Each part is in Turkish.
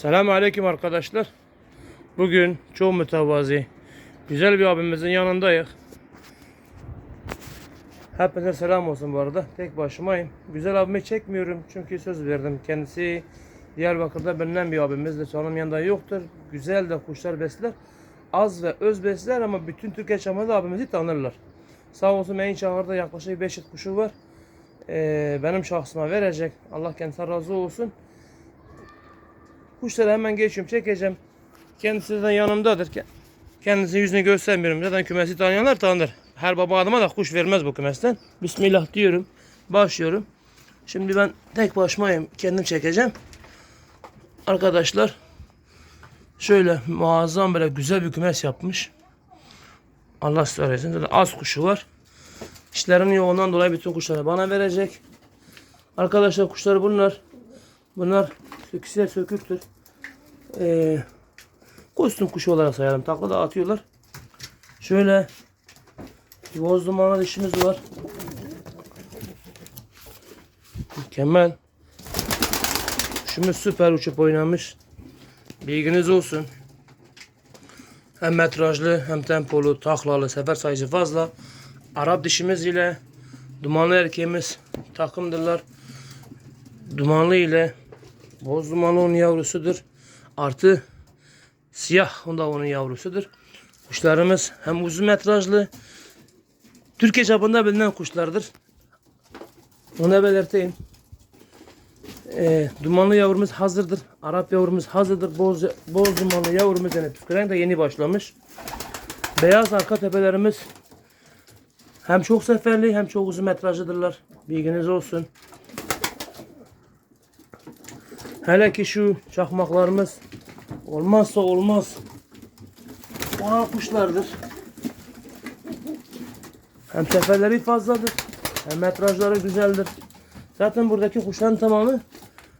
Selamun Aleyküm arkadaşlar. Bugün çok mütevazi, güzel bir abimizin yanındayız. Hepinize selam olsun bu arada. Tek başımayım. Güzel abimi çekmiyorum çünkü söz verdim. Kendisi Diyarbakır'da bilinen bir abimizdir. Onun yanında yoktur. Güzel de kuşlar besler. Az ve öz besler ama bütün Türkiye çapında abimizi tanırlar. Sağ olsun benim çağırda yaklaşık 500 kuşu var. Ee, benim şahsıma verecek. Allah kendisine razı olsun. Kuşları hemen geçiyorum çekeceğim. Kendisi de yanımdadır. Ke- Kendisi yüzünü göstermiyorum. Zaten kümesi tanıyanlar tanır. Her baba adama da kuş vermez bu kümesten. Bismillah diyorum. Başlıyorum. Şimdi ben tek başımayım. Kendim çekeceğim. Arkadaşlar şöyle muazzam böyle güzel bir kümes yapmış. Allah söylesin. Zaten az kuşu var. İşlerin yoğundan dolayı bütün kuşları bana verecek. Arkadaşlar kuşları bunlar. Bunlar söküsler söküktür. Ee, kostüm kuşu olarak sayalım. Takla da atıyorlar. Şöyle boz dumanlı dişimiz var. Mükemmel. Kuşumuz süper uçup oynamış. Bilginiz olsun. Hem metrajlı hem tempolu, taklalı, sefer sayıcı fazla. Arap dişimiz ile dumanlı erkeğimiz takımdırlar. Dumanlı ile boz dumanlı onun yavrusudur. Artı siyah o da onun yavrusudur. Kuşlarımız hem uzun metrajlı Türkiye çapında bilinen kuşlardır. Onu belirteyim. Ee, dumanlı yavrumuz hazırdır. Arap yavrumuz hazırdır. Boz, boz dumanlı yavrumuz yani püsküren de yeni başlamış. Beyaz arka tepelerimiz hem çok seferli hem çok uzun metrajlıdırlar. Bilginiz olsun. Hele ki şu çakmaklarımız olmazsa olmaz olan kuşlardır. Hem seferleri fazladır. Hem metrajları güzeldir. Zaten buradaki kuşların tamamı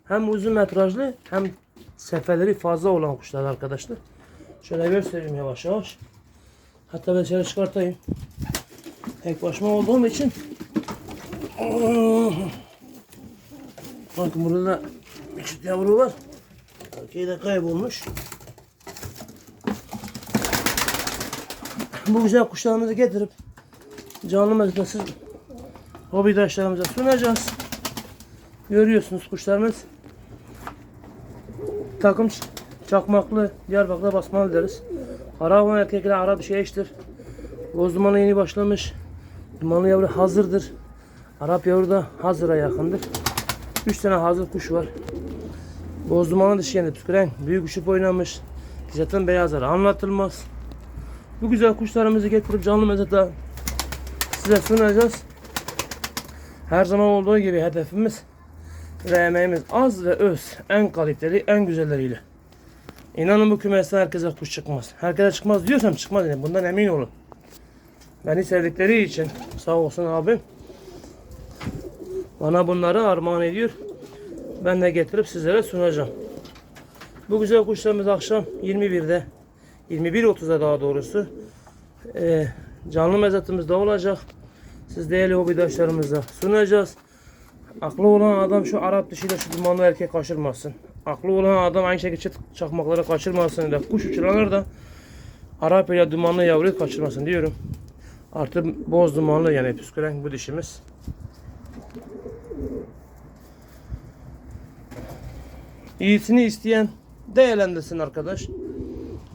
hem uzun metrajlı hem seferleri fazla olan kuşlar arkadaşlar. Şöyle göstereyim yavaş yavaş. Hatta ben şöyle çıkartayım. Tek başıma olduğum için Bakın burada da bir yavru var. Erkeği de kaybolmuş. Bu güzel kuşlarımızı getirip canlı mezgesiz hobidaşlarımıza sunacağız. Görüyorsunuz kuşlarımız takım çakmaklı Diyarbakır'da basmalı deriz. Karavan erkekler ara bir şey eştir. Boz yeni başlamış. Dumanlı yavru hazırdır. Arap yavru da hazıra yakındır. 3 tane hazır kuş var. Boz dumanı dişi yani püsküren büyük uçup oynamış. Zaten beyazları anlatılmaz. Bu güzel kuşlarımızı getirip canlı mezata size sunacağız. Her zaman olduğu gibi hedefimiz ve az ve öz. En kaliteli, en güzelleriyle. İnanın bu kümesten herkese kuş çıkmaz. Herkese çıkmaz diyorsam çıkmaz yani. Bundan emin olun. Beni sevdikleri için sağ olsun abim. Bana bunları armağan ediyor. Ben de getirip sizlere sunacağım. Bu güzel kuşlarımız akşam 21'de 21.30'da daha doğrusu e, canlı mezatımızda olacak. Siz değerli hobidaşlarımıza sunacağız. Aklı olan adam şu Arap dişiyle şu dumanlı erkek kaçırmasın. Aklı olan adam aynı şekilde çakmakları kaçırmasın da kuş uçuranlar da Arap ile dumanlı yavruyu kaçırmasın diyorum. Artı boz dumanlı yani püsküren bu dişimiz. İyisini isteyen değerlendirsin arkadaş.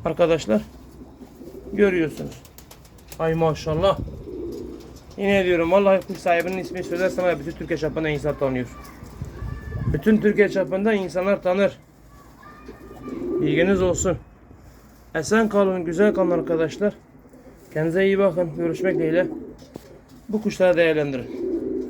Arkadaşlar görüyorsunuz. Ay maşallah. Yine diyorum vallahi kuş sahibinin ismini söylersem bütün Türkiye çapında insan tanıyor. Bütün Türkiye çapında insanlar tanır. Bilginiz olsun. Esen kalın, güzel kalın arkadaşlar. Kendinize iyi bakın. Görüşmek dileğiyle. Bu kuşları değerlendirin.